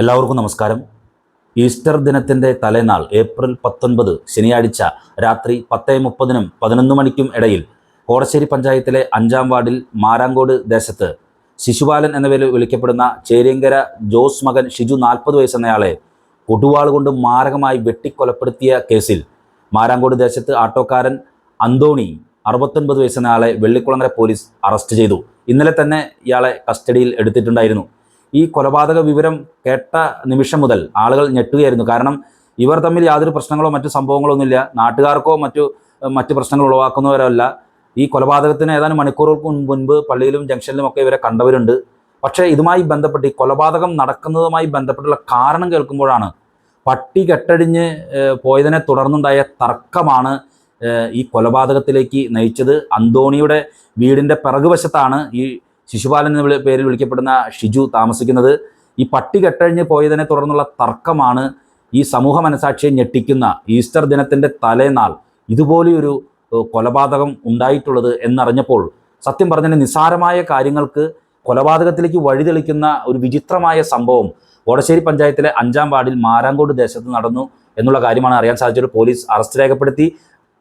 എല്ലാവർക്കും നമസ്കാരം. ഈസ്റ്റർ ദിനത്തിന്റെ തലേനാൾ ഏപ്രിൽ പത്തൊൻപത് ശനിയാഴ്ച രാത്രി പത്ത് മുപ്പതിനും പതിനൊന്ന് മണിക്കും ഇടയിൽ കോടശ്ശേരി പഞ്ചായത്തിലെ അഞ്ചാം വാർഡിൽ മാരാങ്കോട് ദേശത്ത് ശിശുപാലൻ എന്ന പേരിൽ വിളിക്കപ്പെടുന്ന ചേരിയങ്കര ജോസ് മകൻ ഷിജു നാൽപ്പത് വയസ്സെന്നയാളെ കൊടുവാൾ കൊണ്ട് മാരകമായി വെട്ടിക്കൊലപ്പെടുത്തിയ കേസിൽ മാരാങ്കോട് ദേശത്ത് ആട്ടോക്കാരൻ അന്തോണി അറുപത്തൊൻപത് വയസ്സെന്നയാളെ വെള്ളിക്കുളങ്ങര പോലീസ് അറസ്റ്റ് ചെയ്തു. ഇന്നലെ തന്നെ ഇയാളെ കസ്റ്റഡിയിൽ എടുത്തിട്ടുണ്ടായിരുന്നു. ഈ കൊലപാതക വിവരം കേട്ട നിമിഷം മുതൽ ആളുകൾ ഞെട്ടുകയായിരുന്നു. കാരണം ഇവർ തമ്മിൽ യാതൊരു പ്രശ്നങ്ങളോ മറ്റു സംഭവങ്ങളോ ഒന്നുമില്ല നാട്ടുകാർക്കോ മറ്റു മറ്റു പ്രശ്നങ്ങൾ ഉളവാക്കുന്നവരല്ല. ഈ കൊലപാതകത്തിന് ഏതാനും മണിക്കൂറുകൾക്ക് മുൻപ് പള്ളിയിലും ജംഗ്ഷനിലും ഒക്കെ ഇവരെ കണ്ടവരുണ്ട്. പക്ഷേ ഇതുമായി ബന്ധപ്പെട്ട് ഈ കൊലപാതകം നടക്കുന്നതുമായി ബന്ധപ്പെട്ടുള്ള കാരണം കേൾക്കുമ്പോഴാണ് പട്ടി കെട്ടടിഞ്ഞ് പോയതിനെ തുടർന്നുണ്ടായ തർക്കമാണ് ഈ കൊലപാതകത്തിലേക്ക് നയിച്ചത്. അന്തോണിയുടെ വീടിന്റെ പിറകുവശത്താണ് ഈ ശിശുപാലൻ എന്ന പേരിൽ വിളിക്കപ്പെടുന്ന ഷിജു താമസിക്കുന്നത് ഈ പട്ടി കെട്ടഴിഞ്ഞ് പോയതിനെ തുടർന്നുള്ള തർക്കമാണ് ഈ സമൂഹ മനസാക്ഷിയെ ഞെട്ടിക്കുന്ന ഈസ്റ്റർ ദിനത്തിന്റെ തലേനാൾ ഇതുപോലെയൊരു കൊലപാതകം ഉണ്ടായിട്ടുള്ളത് എന്നറിഞ്ഞപ്പോൾ സത്യം പറഞ്ഞതിന് നിസ്സാരമായ കാര്യങ്ങൾക്ക് കൊലപാതകത്തിലേക്ക് വഴിതെളിക്കുന്ന ഒരു വിചിത്രമായ സംഭവം ഓടശ്ശേരി പഞ്ചായത്തിലെ അഞ്ചാം വാർഡിൽ മാരാങ്കോട് ദേശത്ത് നടന്നു എന്നുള്ള കാര്യമാണ് അറിയാൻ സാധിച്ചത്. പോലീസ് അറസ്റ്റ് രേഖപ്പെടുത്തി.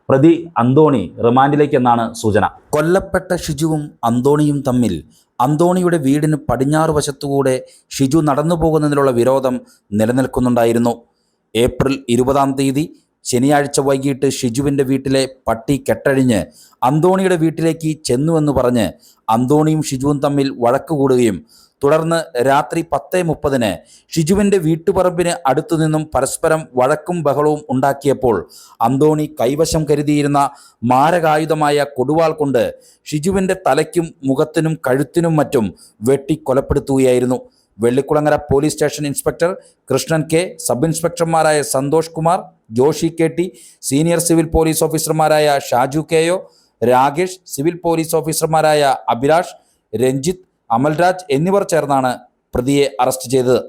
പ്രതി അന്തോണി റിമാൻഡിലേക്ക് എന്നാണ് സൂചന. കൊല്ലപ്പെട്ട ഷിജുവും അന്തോണിയും തമ്മിൽ അന്തോണിയുടെ വീടിന് പടിഞ്ഞാറ് വശത്തുകൂടെ ഷിജു നടന്നു പോകുന്നതിനുള്ള വിരോധം നിലനിൽക്കുന്നുണ്ടായിരുന്നു. ഏപ്രിൽ ഇരുപതാം തീയതി ശനിയാഴ്ച വൈകിട്ട് ഷിജുവിന്റെ വീട്ടിലെ പട്ടി കെട്ടഴിഞ്ഞ് അന്തോണിയുടെ വീട്ടിലേക്ക് ചെന്നുവെന്ന് പറഞ്ഞ് അന്തോണിയും ഷിജുവും തമ്മിൽ വഴക്ക് കൂടുകയും തുടർന്ന് രാത്രി പത്ത് മുപ്പതിന് ഷിജുവിന്റെ വീട്ടുപറമ്പിന് അടുത്തുനിന്നും പരസ്പരം വഴക്കും ബഹളവും ഉണ്ടാക്കിയപ്പോൾ അന്തോണി കൈവശം കരുതിയിരുന്ന മാരകായുധമായ കൊടുവാൾ കൊണ്ട് ഷിജുവിന്റെ തലയ്ക്കും മുഖത്തിനും കഴുത്തിനും മറ്റും വെട്ടി കൊലപ്പെടുത്തുകയായിരുന്നു. Vellikulangara police station inspector Krishnan K sub ഇൻസ്പെക്ടർമാരായ Santhosh Kumar Joshi K T senior civil police ഓഫീസർമാരായ ഷാജു കെയോ രാകേഷ് സിവിൽ പോലീസ് ഓഫീസർമാരായ അഭിലാഷ് രഞ്ജിത്ത് അമൽരാജ് എന്നിവർ ചേർന്നാണ് പ്രതിയെ അറസ്റ്റ് ചെയ്തത്.